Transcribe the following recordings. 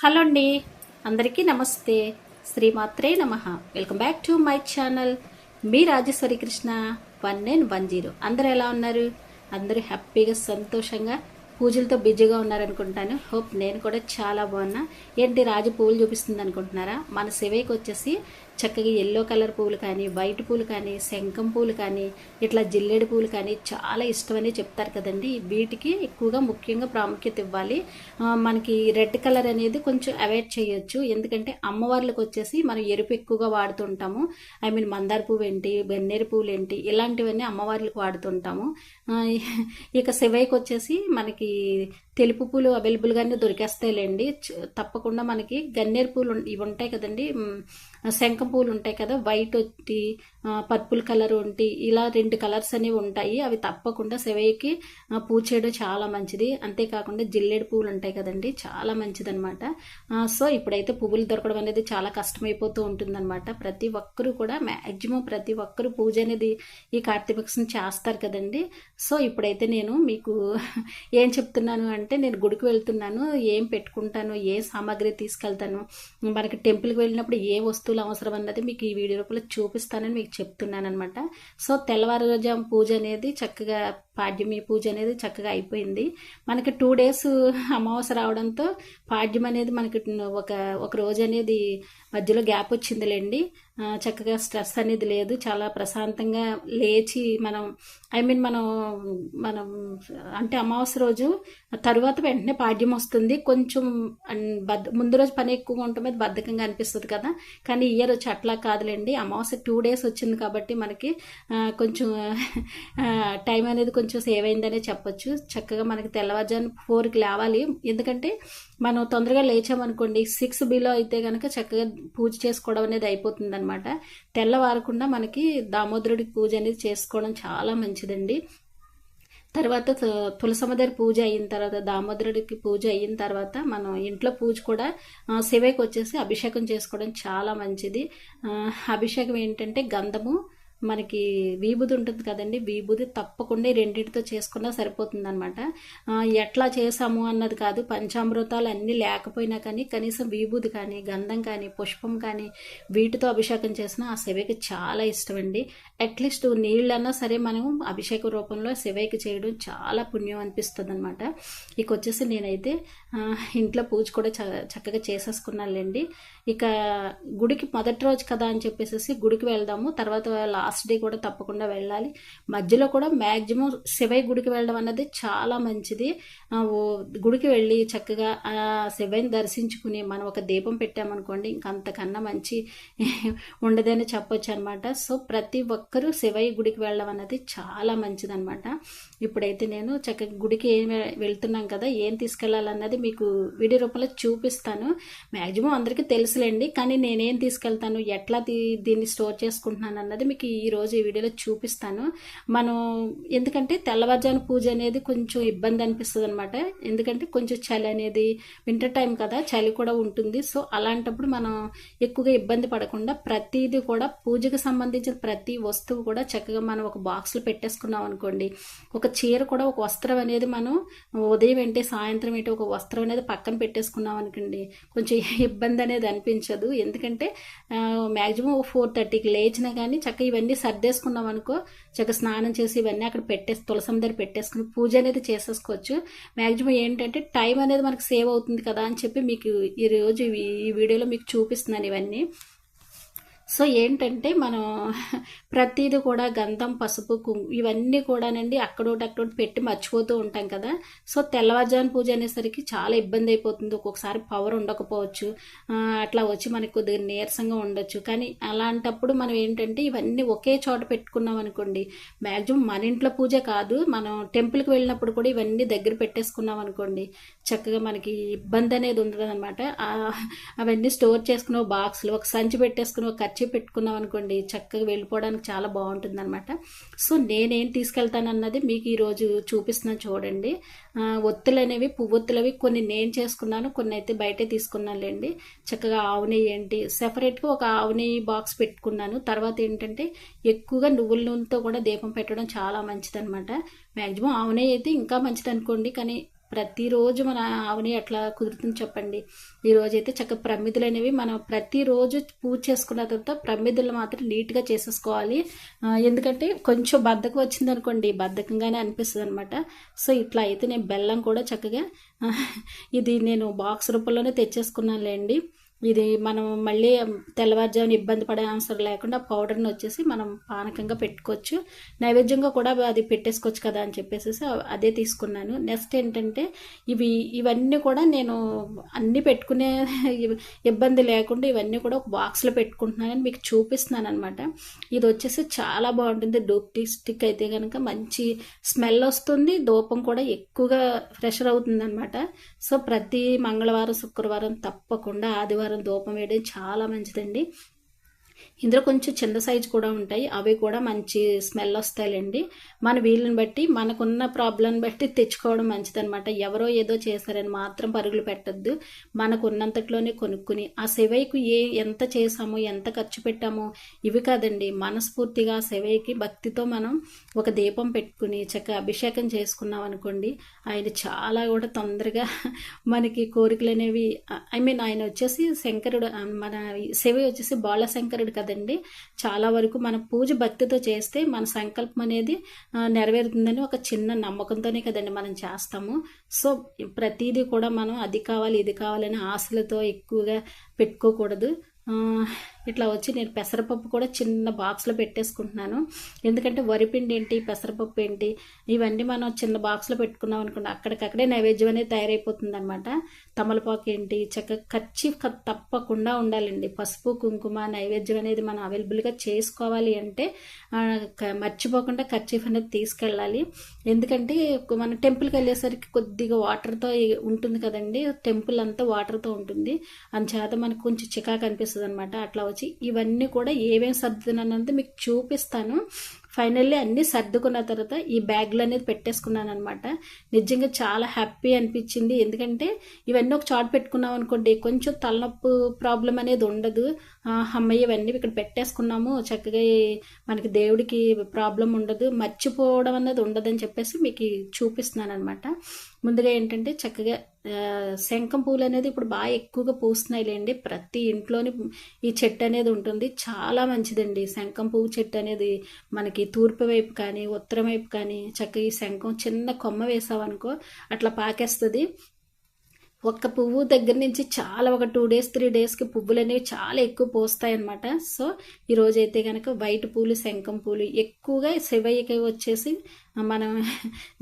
Hello అండి అందరికీ నమస్తే. శ్రీమాత్రే నమ. Welcome back to my channel. Me Rajeshwari Krishna one nine one zero. అందరూ ఎలా ఉన్నారు? అందరూ హ్యాపీగా సంతోషంగా పూజలతో బిజీగా ఉన్నారనుకుంటాను. హోప్ నేను కూడా చాలా బాగున్నా. ఏంటి రాజు పూలు చూపిస్తుంది అనుకుంటున్నారా మన శివయ్యకి వచ్చేసి చక్కగా ఎల్లో కలర్ పూలు కానీ వైట్ పూలు కానీ శంఖం పూలు కానీ ఇట్లా జిల్లేడు పూలు కానీ చాలా ఇష్టమని చెప్తారు కదండి. వీటికి ఎక్కువగా ముఖ్యంగా ప్రాముఖ్యత ఇవ్వాలి. మనకి రెడ్ కలర్ అనేది కొంచెం అవాయిడ్ చేయొచ్చు. ఎందుకంటే అమ్మవార్లకు వచ్చేసి మనం ఎరుపు ఎక్కువగా వాడుతుంటాము. ఐ మీన్ మందార పువ్వు ఏంటి బెన్నేరు పువ్వులు ఏంటి ఇలాంటివన్నీ అమ్మవార్లకు వాడుతుంటాము. ఇక శివయ్యకి వచ్చేసి మనకి తెలుపు పూలు అవైలబుల్గానే దొరికేస్తాయిలేండి. తప్పకుండా మనకి గన్నేరు పూలు ఇవి ఉంటాయి కదండి. శంఖం పూలు ఉంటాయి కదా వైట్ ఒకటి పర్పుల్ కలర్ ఒకటి ఇలా రెండు కలర్స్ అనేవి ఉంటాయి. అవి తప్పకుండా శివయ్యకి పూజ చేయడం చాలా మంచిది. అంతేకాకుండా జిల్లేడు పువ్వులు ఉంటాయి కదండి చాలా మంచిది అనమాట సో ఇప్పుడైతే పువ్వులు దొరకడం అనేది చాలా కష్టమైపోతూ ఉంటుందన్నమాట. ప్రతి ఒక్కరూ కూడా మ్యాక్సిమం ప్రతి ఒక్కరు పూజ అనేది ఈ కార్తీక చేస్తారు కదండి. సో ఇప్పుడైతే నేను మీకు ఏం చెప్తున్నాను అంటే అంటే నేను గుడికి వెళ్తున్నాను ఏం పెట్టుకుంటాను ఏ సామాగ్రి తీసుకెళ్తాను మనకి టెంపుల్కి వెళ్ళినప్పుడు ఏ వస్తువులు అవసరం అన్నది మీకు ఈ వీడియో రూపంలో చూపిస్తానని మీకు చెప్తున్నాను అనమాట సో తెల్లవారుజాము పూజ అనేది చక్కగా పాడ్యమి పూజ అనేది చక్కగా అయిపోయింది. మనకి టూ డేస్ అమావాస్య రావడంతో పాడ్యం అనేది మనకి ఒక ఒక రోజు అనేది మధ్యలో గ్యాప్ వచ్చిందిలేండి. చక్కగా స్ట్రెస్ అనేది లేదు. చాలా ప్రశాంతంగా లేచి మనం ఐ మీన్ మనం మనం అంటే అమావాస్య రోజు తర్వాత వెంటనే పాడ్యం వస్తుంది. కొంచెం అన్- బద్ధ ముందు రోజు పని ఎక్కువగా ఉండటం మీద బద్ధకంగా అనిపిస్తుంది కదా. కానీ ఇయర్ వచ్చి అట్లా కాదులేండి. అమావాస్య టూ డేస్ వచ్చింది కాబట్టి మనకి కొంచెం టైం అనేది కొంచెం సేవ్ అయిందనే చెప్పొచ్చు. చక్కగా మనకి తెల్లవారుజాము ఫోర్కి లేవాలి. ఎందుకంటే మనం తొందరగా లేచామనుకోండి సిక్స్ బిలో అయితే కనుక చక్కగా పూజ చేసుకోవడం అనేది అయిపోతుంది అనమాట తెల్లవారకుండా మనకి దామోదరుడికి పూజ అనేది చేసుకోవడం చాలా మంచిదండి. తర్వాత తులసమదరి పూజ అయిన తర్వాత దామోదరుడికి పూజ అయిన తర్వాత మనం ఇంట్లో పూజ కూడా ఆ, శివయ్యకి వచ్చేసి అభిషేకం చేసుకోవడం చాలా మంచిది. అభిషేకం ఏంటంటే గంధము మనకి విభూది ఉంటుంది కదండి. విభూది తప్పకుండా రెండింటితో చేసుకున్నా సరిపోతుంది అనమాట ఎట్లా చేసాము అన్నది కాదు పంచామృతాలు అన్నీ లేకపోయినా కానీ కనీసం విభూది కానీ గంధం కానీ పుష్పం కానీ వీటితో అభిషేకం చేసినా ఆ శివకి చాలా ఇష్టం అండి అట్లీస్ట్ నీళ్ళన్నా సరే మనం అభిషేక రూపంలో శివకి చేయడం చాలా పుణ్యం అనిపిస్తుంది అనమాట ఇక వచ్చేసి నేనైతే ఇంట్లో పూజ కూడా చ- చక్కగా చేసేసుకున్నానులేండి. ఇక గుడికి మొదటి రోజు కదా అని చెప్పేసి గుడికి వెళ్దాము. తర్వాత లాస్ట్ డే కూడా తప్పకుండా వెళ్ళాలి. మధ్యలో కూడా మ్యాక్సిమం శివయ్య గుడికి వెళ్ళడం అన్నది చాలా మంచిది. గుడికి వెళ్ళి చక్కగా శివయ్యని దర్శించుకుని మనం ఒక దీపం పెట్టామనుకోండి ఇంకంతకన్నా మంచి ఉండదని చెప్పొచ్చు అనమాట సో ప్రతి ఒక్కరూ శివయ్య గుడికి వెళ్ళడం అన్నది చాలా మంచిదన్నమాట. ఇప్పుడైతే నేను చక్కగా గుడికి ఏం వెళ్తున్నాం కదా ఏం తీసుకెళ్ళాలన్నది మీకు వీడియో రూపంలో చూపిస్తాను. మ్యాక్సిమం అందరికీ తెలుసులేండి కానీ నేనేం తీసుకెళ్తాను ఎట్లా దీన్ని స్టోర్ చేసుకుంటున్నాను అన్నది మీకు ఈ ఈరోజు ఈ వీడియోలో చూపిస్తాను. మనం ఎందుకంటే తెల్లవారుజాము పూజ అనేది కొంచెం ఇబ్బంది అనిపిస్తుంది అనమాట ఎందుకంటే కొంచెం చలి అనేది వింటర్ టైం కదా చలి కూడా ఉంటుంది. సో అలాంటప్పుడు మనం ఎక్కువగా ఇబ్బంది పడకుండా ప్రతిదీ కూడా పూజకు సంబంధించిన ప్రతి వస్తువు కూడా చక్కగా మనం ఒక బాక్స్లో పెట్టేసుకున్నాం అనుకోండి. ఒక చీర కూడా ఒక వస్త్రం అనేది మనం ఉదయం ఏంటి సాయంత్రం ఏంటి ఒక వస్త్రం అనేది పక్కన పెట్టేసుకున్నాం అనుకోండి కొంచెం ఇబ్బంది అనేది అనిపించదు. ఎందుకంటే మ్యాక్సిమం ఫోర్ థర్టీకి లేచినా కానీ చక్కగా ఇవన్నీ సర్దేసుకున్నాం అనుకో చక్కగా స్నానం చేసి ఇవన్నీ అక్కడ పెట్టేసి తులసం దగ్గర పెట్టేసుకుని పూజ అనేది చేసేసుకోవచ్చు. మ్యాక్సిమం ఏంటంటే టైం అనేది మనకు సేవ్ అవుతుంది కదా అని చెప్పి మీకు ఈ రోజు ఈ వీడియోలో మీకు చూపిస్తున్నాను ఇవన్నీ. సో ఏంటంటే మనం ప్రతిదీ కూడా గంధం పసుపు ఇవన్నీ కూడానండి అక్కడోటి అక్కడోటి పెట్టి మర్చిపోతూ ఉంటాం కదా. సో తెల్లవారుజాము పూజ అనేసరికి చాలా ఇబ్బంది అయిపోతుంది. ఒక్కొక్కసారి పవర్ ఉండకపోవచ్చు. అట్లా వచ్చి మనకు కొద్దిగా నీరసంగా ఉండొచ్చు. కానీ అలాంటప్పుడు మనం ఏంటంటే ఇవన్నీ ఒకే చోట పెట్టుకున్నాం అనుకోండి మ్యాక్సిమం మన ఇంట్లో పూజ కాదు. మనం టెంపుల్కి వెళ్ళినప్పుడు కూడా ఇవన్నీ దగ్గర పెట్టేసుకున్నాం అనుకోండి చక్కగా మనకి ఇబ్బంది అనేది ఉండదు అనమాట అవన్నీ స్టోర్ చేసుకున్న ఒక బాక్స్లో ఒక సంచి పెట్టేసుకుని ఒక ఖర్చు పెట్టుకున్నాం అనుకోండి చక్కగా వెళ్ళిపోవడానికి చాలా బాగుంటుంది అనమాట సో నేనేం తీసుకెళ్తానన్నది మీకు ఈరోజు చూపిస్తున్నాను చూడండి. ఒత్తులు అనేవి పువ్వొత్తులు అవి కొన్ని నేను చేసుకున్నాను కొన్ని అయితే బయటే తీసుకున్నానులేండి. చక్కగా ఆవు నెయ్యి ఏంటి సెపరేట్గా ఒక ఆవు నెయ్యి బాక్స్ పెట్టుకున్నాను. తర్వాత ఏంటంటే ఎక్కువగా నువ్వుల నూనెతో కూడా దీపం పెట్టడం చాలా మంచిదనమాట మ్యాక్సిమం ఆవు నెయ్యి అయితే ఇంకా మంచిది అనుకోండి కానీ ప్రతిరోజు మన ఆవుని ఎట్లా కుదురుతుంది చెప్పండి. ఈరోజు అయితే చక్కగా ప్రమిదులు అనేవి మనం ప్రతిరోజు పూజ చేసుకున్న తర్వాత ప్రమిదులు మాత్రం నీట్గా చేసేసుకోవాలి. ఎందుకంటే కొంచెం బద్దకం వచ్చింది అనుకోండి బద్దకంగానే అనిపిస్తుంది అనమాట సో ఇట్లా అయితే నేను బెల్లం కూడా చక్కగా ఇది నేను బాక్స్ రూపంలోనే తెచ్చేసుకున్నానులేండి. ఇది మనం మళ్ళీ తెల్లవారుజామున ఇబ్బంది పడే అవసరం లేకుండా పౌడర్ని వచ్చేసి మనం పానకంగా పెట్టుకోవచ్చు. నైవేద్యంగా కూడా అది పెట్టేసుకోవచ్చు కదా అని చెప్పేసి అదే తీసుకున్నాను. నెక్స్ట్ ఏంటంటే ఇవి ఇవన్నీ కూడా నేను అన్నీ పెట్టుకునే ఇబ్బంది లేకుండా ఇవన్నీ కూడా ఒక బాక్స్లో పెట్టుకుంటున్నానని మీకు చూపిస్తున్నాను అనమాట ఇది వచ్చేసి చాలా బాగుంటుంది. డూప్ స్టిక్ అయితే కనుక మంచి స్మెల్ వస్తుంది. దూపం కూడా ఎక్కువగా ఫ్రెషర్ అవుతుంది అనమాట సో ప్రతి మంగళవారం శుక్రవారం తప్పకుండా ఆదివారం ధూపం వేయడం చాలా మంచిదండి. ఇందులో కొంచెం చిన్న సైజు కూడా ఉంటాయి. అవి కూడా మంచి స్మెల్ వస్తాయిలేండి. మన వీళ్ళని బట్టి మనకున్న ప్రాబ్లం బట్టి తెచ్చుకోవడం మంచిదనమాట ఎవరో ఏదో చేశారని మాత్రం పరుగులు పెట్టద్దు. మనకు ఉన్నంతట్లోనే కొనుక్కుని ఆ సెవైకు ఏ ఎంత చేసామో ఎంత ఖర్చు పెట్టామో ఇవి కాదండి. మనస్ఫూర్తిగా ఆ సెవైకి భక్తితో మనం ఒక దీపం పెట్టుకుని చక్కగా అభిషేకం చేసుకున్నాం అనుకోండి ఆయన చాలా కూడా తొందరగా మనకి కోరికలు అనేవి ఐ మీన్ ఆయన వచ్చేసి శంకరుడు మన శివ వచ్చేసి బాలశంకరుడు కదా కాదండి. చాలా వరకు మన పూజ భక్తితో చేస్తే మన సంకల్పం అనేది నెరవేరుతుందని ఒక చిన్న నమ్మకంతోనే కదండి మనం చేస్తాము. సో ప్రతిదీ కూడా మనం అది కావాలి ఇది కావాలని ఆశలతో ఎక్కువగా పెట్టుకోకూడదు. ఇట్లా వచ్చి నేను పెసరపప్పు కూడా చిన్న బాక్స్లో పెట్టేసుకుంటున్నాను. ఎందుకంటే వరిపిండి ఏంటి పెసరపప్పు ఏంటి ఇవన్నీ మనం చిన్న బాక్స్లో పెట్టుకున్నాం అనుకోండి అక్కడికక్కడే నైవేద్యం అనేది తయారైపోతుంది అనమాట తమలపాకు ఏంటి చక్కగా ఖర్చు తప్పకుండా ఉండాలండి. పసుపు కుంకుమ నైవేద్యం అనేది మనం అవైలబుల్గా చేసుకోవాలి అంటే మర్చిపోకుండా ఖర్చీఫ్ అనేది తీసుకెళ్ళాలి. ఎందుకంటే మన టెంపుల్కి వెళ్ళేసరికి కొద్దిగా వాటర్తో ఉంటుంది కదండి టెంపుల్ అంతా వాటర్తో ఉంటుంది. అందుచేత మనకు కొంచెం చికాకు అనిపిస్తుంది అనమాట అట్లా వచ్చి ఇవన్నీ కూడా ఏమేమి సర్దుతున్నానంటే మీకు చూపిస్తాను. ఫైనల్లీ అన్నీ సర్దుకున్న తర్వాత ఈ బ్యాగ్లు అనేది పెట్టేసుకున్నాను అనమాట నిజంగా చాలా హ్యాపీ అనిపించింది. ఎందుకంటే ఇవన్నీ ఒక చాట్ పెట్టుకున్నాం అనుకోండి కొంచెం తలనొప్పి ప్రాబ్లం అనేది ఉండదు. అమ్మయ్య ఇవన్నీ ఇక్కడ పెట్టేసుకున్నాము. చక్కగా మనకి దేవుడికి ప్రాబ్లం ఉండదు. మర్చిపోవడం అనేది ఉండదని చెప్పేసి మీకు చూపిస్తున్నాను అనమాట ముందుగా ఏంటంటే చక్కగా శంఖం పూలు అనేది ఇప్పుడు బాగా ఎక్కువగా పూస్తున్నాయిలేండి. ప్రతి ఇంట్లోని ఈ చెట్టు అనేది ఉంటుంది. చాలా మంచిదండి. శంఖం పువ్వు చెట్టు అనేది మనకి తూర్పు వైపు కానీ ఉత్తరం వైపు కానీ చక్కగా ఈ శంఖం చిన్న కొమ్మ వేసామనుకో అట్లా పాకేస్తుంది. ఒక్క పువ్వు దగ్గర నుంచి చాలా ఒక టూ డేస్ త్రీ డేస్కి పువ్వులు అనేవి చాలా ఎక్కువ పోస్తాయి అనమాట సో ఈ అయితే కనుక వైట్ పూలు శంఖం పూలు ఎక్కువగా శివయ్యకి వచ్చేసి మనం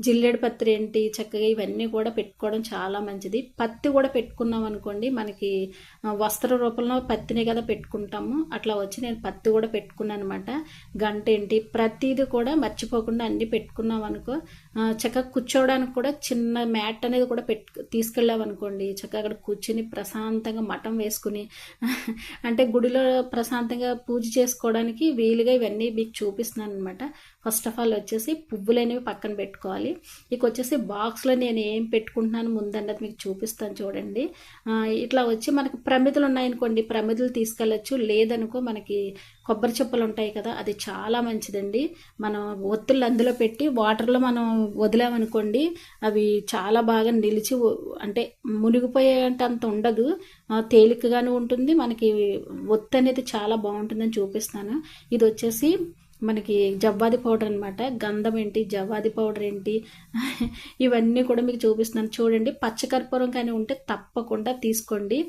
జిల్లేడు పత్రి ఏంటి చక్కగా ఇవన్నీ కూడా పెట్టుకోవడం చాలా మంచిది. పత్తి కూడా పెట్టుకున్నాం అనుకోండి మనకి వస్త్ర రూపంలో పత్తిని కదా పెట్టుకుంటాము. అట్లా వచ్చి నేను పత్తి కూడా పెట్టుకున్నాను అనమాట గంట ఏంటి ప్రతిదీ కూడా మర్చిపోకుండా అన్నీ పెట్టుకున్నాం అనుకో చక్కగా కూర్చోవడానికి కూడా చిన్న మ్యాట్ అనేది కూడా పెట్టు తీసుకెళ్ళామనుకోండి చక్కగా అక్కడ కూర్చుని ప్రశాంతంగా మఠం వేసుకుని అంటే గుడిలో ప్రశాంతంగా పూజ చేసుకోవడానికి వీలుగా ఇవన్నీ మీకు చూపిస్తున్నాను అనమాట ఫస్ట్ ఆఫ్ ఆల్ వచ్చేసి పువ్వులు అనేవి పక్కన పెట్టుకోవాలి. ఇక వచ్చేసి బాక్స్లో నేను ఏం పెట్టుకుంటున్నాను ముందన్నది మీకు చూపిస్తాను చూడండి. ఇట్లా వచ్చి మనకి ప్రమిదలు ఉన్నాయనుకోండి ప్రమిదలు తీసుకెళ్ళచ్చు. లేదనుకో మనకి కొబ్బరి చెప్పులు ఉంటాయి కదా అది చాలా మంచిదండి. మనం ఒత్తులు అందులో పెట్టి వాటర్లో మనం వదిలామనుకోండి అవి చాలా బాగా నిలిచి అంటే మునిగిపోయేంత అంత ఉండదు. తేలికగానే ఉంటుంది. మనకి ఒత్తు అనేది చాలా బాగుంటుందని చూపిస్తాను. ఇది వచ్చేసి మనకి జవ్వాది పౌడర్ అనమాట గంధం ఏంటి జవ్వాది పౌడర్ ఏంటి ఇవన్నీ కూడా మీకు చూపిస్తున్నాను. చూడండి పచ్చకర్పూరం కానీ ఉంటే తప్పకుండా తీసుకోండి.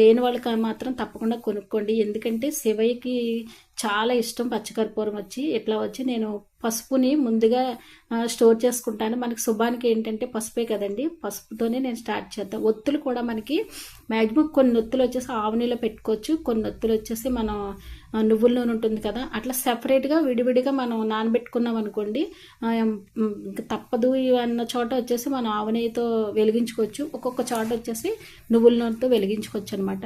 లేని వాళ్ళకి మాత్రం తప్పకుండా కొనుక్కోండి. ఎందుకంటే శివయ్యకి చాలా ఇష్టం పచ్చకర్పూరం వచ్చి ఇట్లా వచ్చి నేను పసుపుని ముందుగా స్టోర్ చేసుకుంటాను. మనకి శుభానికి ఏంటంటే పసుపే కదండి. పసుపుతోనే నేను స్టార్ట్ చేద్దాం. ఒత్తులు కూడా మనకి మ్యాక్సిమం కొన్ని ఒత్తులు వచ్చేసి ఆవునీలో పెట్టుకోవచ్చు. కొన్ని ఒత్తులు వచ్చేసి మనం నువ్వుల నూనె ఉంటుంది కదా. అట్లా సెపరేట్గా విడివిడిగా మనం నానబెట్టుకున్నాం అనుకోండి తప్పదు. అన్న చోట వచ్చేసి మనం ఆవు వెలిగించుకోవచ్చు. ఒక్కొక్క చోట వచ్చేసి నువ్వుల నూనెతో వెలిగించుకోవచ్చు అనమాట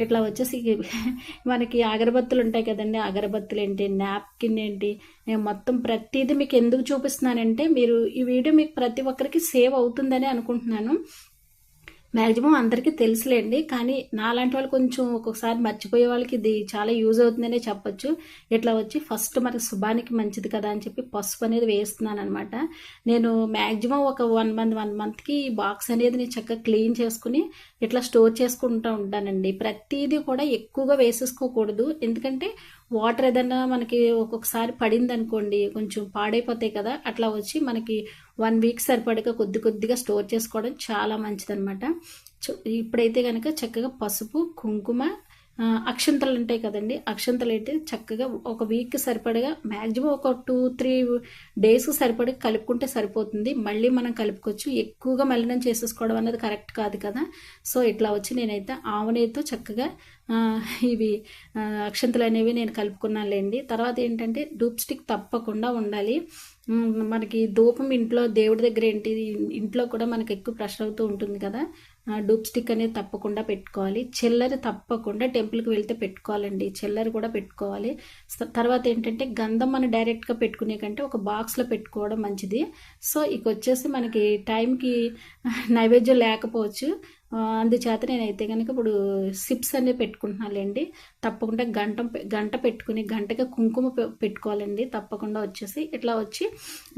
ఇట్లా వచ్చేసి మనకి అగరబత్తులు ఉంటాయి కదండి అగరబత్తులు ఏంటి నాప్కిన్ ఏంటి నేను మొత్తం ప్రతిదీ మీకు ఎందుకు చూపిస్తున్నానంటే మీరు ఈ వీడియో మీకు ప్రతి ఒక్కరికి సేవ్ అవుతుందని అనుకుంటున్నాను. మ్యాక్సిమం అందరికీ తెలుసులేండి కానీ నాలాంటి వాళ్ళు కొంచెం ఒక్కొక్కసారి మర్చిపోయే వాళ్ళకి ఇది చాలా యూజ్ అవుతుందనే చెప్పొచ్చు. ఇట్లా వచ్చి ఫస్ట్ మనకి శుభానికి మంచిది కదా అని చెప్పి పసుపు అనేది వేస్తున్నాను అనమాట నేను మ్యాక్సిమం ఒక వన్ మంత్ వన్ మంత్కి ఈ బాక్స్ అనేది నేను చక్కగా క్లీన్ చేసుకుని ఇట్లా స్టోర్ చేసుకుంటూ ఉంటానండి. ప్రతిదీ కూడా ఎక్కువగా వేసేసుకోకూడదు. ఎందుకంటే వాటర్ ఏదన్నా మనకి ఒక్కొక్కసారి పడింది అనుకోండి కొంచెం పాడైపోతాయి కదా అట్లా వచ్చి మనకి వన్ వీక్ సరిపడగా కొద్ది కొద్దిగా స్టోర్ చేసుకోవడం చాలా మంచిదన్నమాట. ఇప్పుడైతే కనుక చక్కగా పసుపు కుంకుమ అక్షంతలు ఉంటాయి కదండి. అక్షంతలు అయితే చక్కగా ఒక వీక్ సరిపడగా మ్యాక్సిమం ఒక టూ త్రీ డేస్ సరిపడి కలుపుకుంటే సరిపోతుంది. మళ్ళీ మనం కలుపుకోవచ్చు. ఎక్కువగా మలినం చేసేసుకోవడం అనేది కరెక్ట్ కాదు కదా. సో ఇట్లా వచ్చి నేనైతే ఆవునేతో చక్కగా ఇవి అక్షంతలు అనేవి నేను కలుపుకున్నానులేండి. తర్వాత ఏంటంటే డూప్ స్టిక్ తప్పకుండా ఉండాలి. మనకి ధూపం ఇంట్లో దేవుడి దగ్గర ఏంటి? ఇంట్లో కూడా మనకు ఎక్కువ ప్రెషర్ అవుతూ ఉంటుంది కదా. డూప్ స్టిక్ అనేది తప్పకుండా పెట్టుకోవాలి. చెల్లరి తప్పకుండా టెంపుల్కి వెళ్తే పెట్టుకోవాలండి. చెల్లరి కూడా పెట్టుకోవాలి. తర్వాత ఏంటంటే గంధం మనం డైరెక్ట్గా పెట్టుకునే కంటే ఒక బాక్స్లో పెట్టుకోవడం మంచిది. సో ఇక వచ్చేసి మనకి టైంకి నైవేద్యం లేకపోవచ్చు. అందుచేత నేనైతే కనుక ఇప్పుడు సిప్స్ అనేవి పెట్టుకుంటున్నానులేండి తప్పకుండా గంట గంట పెట్టుకుని గంటగా కుంకుమ పెట్టుకోవాలండి. తప్పకుండా వచ్చేసి ఇట్లా వచ్చి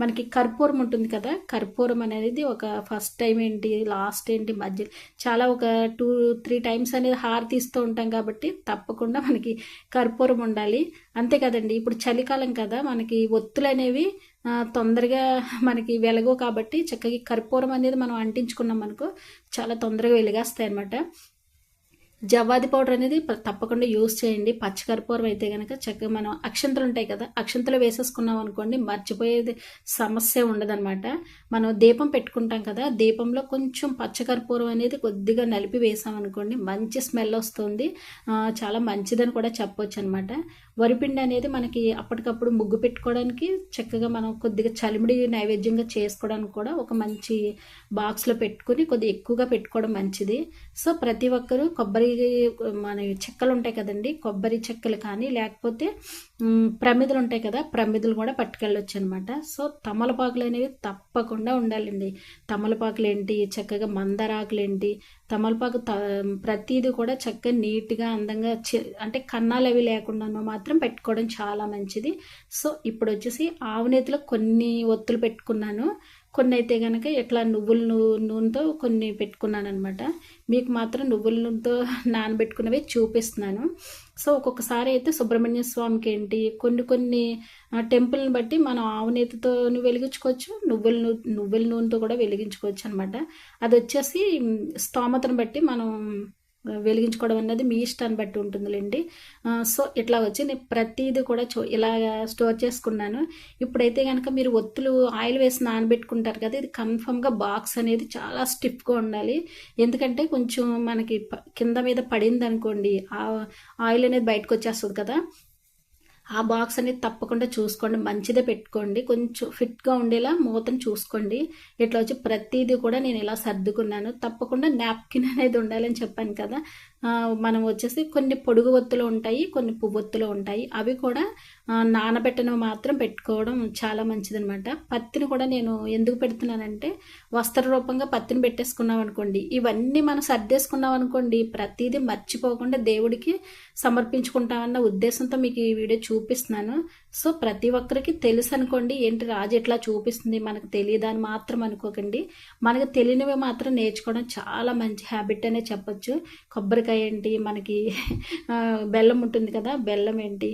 మనకి కర్పూరం ఉంటుంది కదా కర్పూరం అనేది ఒక ఫస్ట్ టైం ఏంటి లాస్ట్ ఏంటి మధ్య చాలా ఒక టూ త్రీ టైమ్స్ అనేది హార్ తీస్తూ ఉంటాం కాబట్టి తప్పకుండా మనకి కర్పూరం ఉండాలి. అంతే కదండి ఇప్పుడు చలికాలం కదా మనకి ఒత్తులు అనేవి తొందరగా మనకి వెలగవు కాబట్టి చక్కగా కర్పూరం అనేది మనం అంటించుకున్నాం అనుకో చాలా తొందరగా వెలిగేస్తాయి అనమాట జవ్వాది పౌడర్ అనేది తప్పకుండా యూస్ చేయండి. పచ్చకర్పూరం అయితే కనుక చక్కగా మనం అక్షంతలు ఉంటాయి కదా అక్షంతలు వేసేసుకున్నాం అనుకోండి మర్చిపోయేది సమస్య ఉండదన్నమాట. మనం దీపం పెట్టుకుంటాం కదా దీపంలో కొంచెం పచ్చకర్పూరం అనేది కొద్దిగా నలిపి వేసామనుకోండి మంచి స్మెల్ వస్తుంది. చాలా మంచిదని కూడా చెప్పొచ్చు అనమాట వరిపిండి అనేది మనకి అప్పటికప్పుడు ముగ్గు పెట్టుకోవడానికి చక్కగా మనం కొద్దిగా చలిమిడి నైవేద్యంగా చేసుకోవడానికి కూడా ఒక మంచి బాక్స్లో పెట్టుకుని కొద్దిగా ఎక్కువగా పెట్టుకోవడం మంచిది. సో ప్రతి ఒక్కరూ కొబ్బరి మన చెక్కలు ఉంటాయి కదండి కొబ్బరి చెక్కలు కానీ లేకపోతే ప్రమిదలు ఉంటాయి కదా ప్రమిదలు కూడా పట్టుకెళ్ళొచ్చు అనమాట సో తమలపాకులు అనేవి తప్పకుండా ఉండాలండి. తమలపాకులు ఏంటి చక్కగా మందరాకులు ఏంటి తమలపాకు త ప్రతిదీ కూడా చక్కగా నీట్గా అందంగా అంటే కన్నాలు అవి లేకుండా మాత్రం పెట్టుకోవడం చాలా మంచిది. సో ఇప్పుడు వచ్చేసి ఆవునేతిలో కొన్ని ఒత్తులు పెట్టుకున్నాను. కొన్ని అయితే కనుక ఇట్లా నువ్వుల నూనెతో కొన్ని పెట్టుకున్నాను అనమాట మీకు మాత్రం నువ్వుల నూనెతో నానబెట్టుకున్నవి చూపిస్తున్నాను. సో ఒక్కొక్కసారి అయితే సుబ్రహ్మణ్య స్వామికి ఏంటి కొన్ని కొన్ని టెంపుల్ని బట్టి మనం ఆవు నేతితో వెలిగించుకోవచ్చు నువ్వుల నూ నువ్వుల నూనెతో కూడా వెలిగించుకోవచ్చు అనమాట అది వచ్చేసి స్తోమతను బట్టి మనం వెలిగించుకోవడం అనేది మీ ఇష్టాన్ని బట్టి ఉంటుందిలేండి. సో ఇట్లా వచ్చి నేను ప్రతిదీ కూడా చో ఇలా స్టోర్ చేసుకున్నాను. ఇప్పుడైతే కనుక మీరు ఒత్తులు ఆయిల్ వేసి నానబెట్టుకుంటారు కదా ఇది కన్ఫర్మ్గా బాక్స్ అనేది చాలా స్టిఫ్గా ఉండాలి. ఎందుకంటే కొంచెం మనకి కింద మీద పడింది అనుకోండి ఆ ఆయిల్ అనేది బయటకు వచ్చేస్తుంది కదా. ఆ బాక్స్ అనేది తప్పకుండా చూసుకోండి. మంచిదే పెట్టుకోండి. కొంచెం ఫిట్గా ఉండేలా మూతను చూసుకోండి. ఇట్లా వచ్చి ప్రతిదీ కూడా నేను ఇలా సర్దుకున్నాను. తప్పకుండా నాప్కిన్ అనేది ఉండాలని చెప్పాను కదా. మనం వచ్చేసి కొన్ని పొడుగు ఒత్తులు ఉంటాయి కొన్ని పువ్వొత్తులు ఉంటాయి. అవి కూడా నానబెట్టను మాత్రం పెట్టుకోవడం చాలా మంచిదనమాట పత్తిని కూడా నేను ఎందుకు పెడుతున్నానంటే వస్త్ర రూపంగా పత్తిని పెట్టేసుకున్నాం అనుకోండి. ఇవన్నీ మనం సర్దేసుకున్నాం అనుకోండి ప్రతిదీ మర్చిపోకుండా దేవుడికి సమర్పించుకుంటామన్న ఉద్దేశంతో మీకు ఈ వీడియో చూపిస్తున్నాను. సో ప్రతి ఒక్కరికి తెలుసు అనుకోండి ఏంటి రాజు ఎట్లా చూపిస్తుంది మనకు తెలియదు అని మాత్రం అనుకోకండి. మనకు తెలియనివి మాత్రం నేర్చుకోవడం చాలా మంచి హ్యాబిట్ అనే చెప్పొచ్చు. కొబ్బరికాయ ఏంటి మనకి బెల్లం ఉంటుంది కదా బెల్లం ఏంటి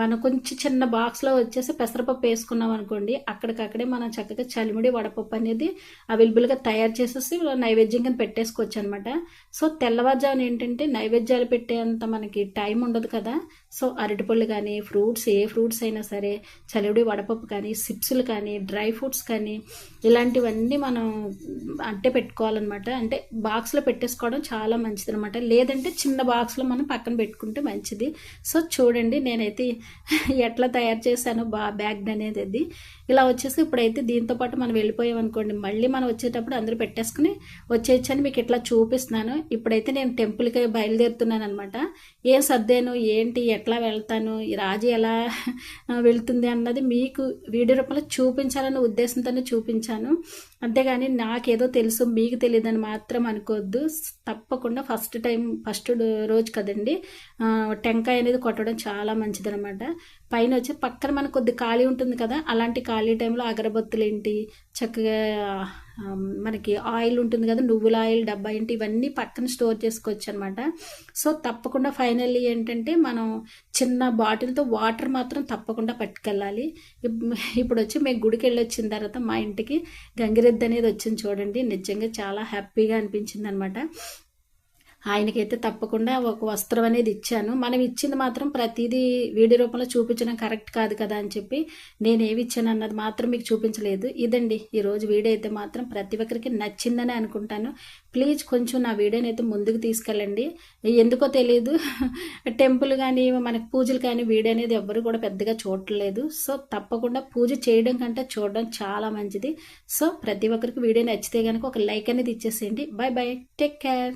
మనం కొంచెం చిన్న బాక్స్లో వచ్చేసి పెసరపప్పు వేసుకున్నాం అనుకోండి అక్కడికక్కడే మనం చక్కగా చలిమిడి వడపప్పు అనేది అవైలబుల్గా తయారు చేసేసి నైవేద్యంగా పెట్టేసుకోవచ్చు అనమాట సో తెల్లవారుజామున ఏంటంటే నైవేద్యాలు పెట్టేంత మనకి టైం ఉండదు కదా. సో అరటిపళ్ళు కానీ ఫ్రూట్స్ ఏ ఫ్రూట్స్ అయినా సరే చలివిడి వడపప్పు కానీ సిప్స్లు కానీ డ్రై ఫ్రూట్స్ కానీ ఇలాంటివన్నీ మనం అంటే పెట్టుకోవాలన్నమాట. అంటే బాక్స్లో పెట్టేసుకోవడం చాలా మంచిది అనమాట లేదంటే చిన్న బాక్స్లో మనం పక్కన పెట్టుకుంటే మంచిది. సో చూడండి నేనైతే ఎట్లా తయారు చేశాను బా బ్యాగ్ అనేది అది. ఇలా వచ్చేసి ఇప్పుడైతే దీంతో పాటు మనం వెళ్ళిపోయాం అనుకోండి మళ్ళీ మనం వచ్చేటప్పుడు అందరూ పెట్టేసుకుని వచ్చేయచ్చని మీకు ఇట్లా చూపిస్తున్నాను. ఇప్పుడైతే నేను టెంపుల్కి బయలుదేరుతున్నాను అనమాట ఏం సర్దాను ఏంటి ఎట్లా వెళ్తాను రాజు ఎలా వెళ్తుంది అన్నది మీకు వీడియో రూపంలో చూపించాలనే ఉద్దేశంతోనే చూపించాను. అంతేగాని నాకేదో తెలుసు మీకు తెలియదని మాత్రం అనుకోవద్దు తప్పకుండా ఫస్ట్ టైం ఫస్ట్ రోజు కదండి టెంకాయ అనేది కొట్టడం చాలా మంచిదనమాట పైన వచ్చి పక్కన మనకు కొద్ది ఖాళీ ఉంటుంది కదా అలాంటి ఖాళీ టైంలో అగరబత్తులు ఏంటి చక్కగా మనకి ఆయిల్ ఉంటుంది కదా నువ్వుల ఆయిల్ డబ్బా ఏంటి ఇవన్నీ పక్కన స్టోర్ చేసుకోవచ్చు అనమాట సో తప్పకుండా ఫైనల్లీ ఏంటంటే మనం చిన్న బాటిల్తో వాటర్ మాత్రం తప్పకుండా పట్టుకెళ్ళాలి. ఇప్- ఇప్పుడు వచ్చి మేము గుడికి వెళ్ళి వచ్చిన తర్వాత మా ఇంటికి గంగిరెద్దు అనేది వచ్చింది చూడండి. నిజంగా చాలా హ్యాపీగా అనిపించింది అనమాట ఆయనకైతే తప్పకుండా ఒక వస్త్రం అనేది ఇచ్చాను. మనం ఇచ్చింది మాత్రం ప్రతిదీ వీడియో రూపంలో చూపించడం కరెక్ట్ కాదు కదా అని చెప్పి నేను ఏమి ఇచ్చాను అన్నది మాత్రం మీకు చూపించలేదు. ఇదండి ఈరోజు వీడియో అయితే మాత్రం ప్రతి ఒక్కరికి నచ్చిందని అనుకుంటాను. ప్లీజ్ కొంచెం నా వీడియోని అయితే ముందుకు తీసుకెళ్ళండి. ఎందుకో తెలియదు టెంపుల్ కానీ మనకి పూజలు కానీ వీడియో అనేది ఎవ్వరు కూడా పెద్దగా చూడట్లేదు. సో తప్పకుండా పూజ చేయడం కంటే చూడడం చాలా మంచిది. సో ప్రతి ఒక్కరికి వీడియో నచ్చితే కనుక ఒక లైక్ అనేది ఇచ్చేసేయండి. Bye bye take care.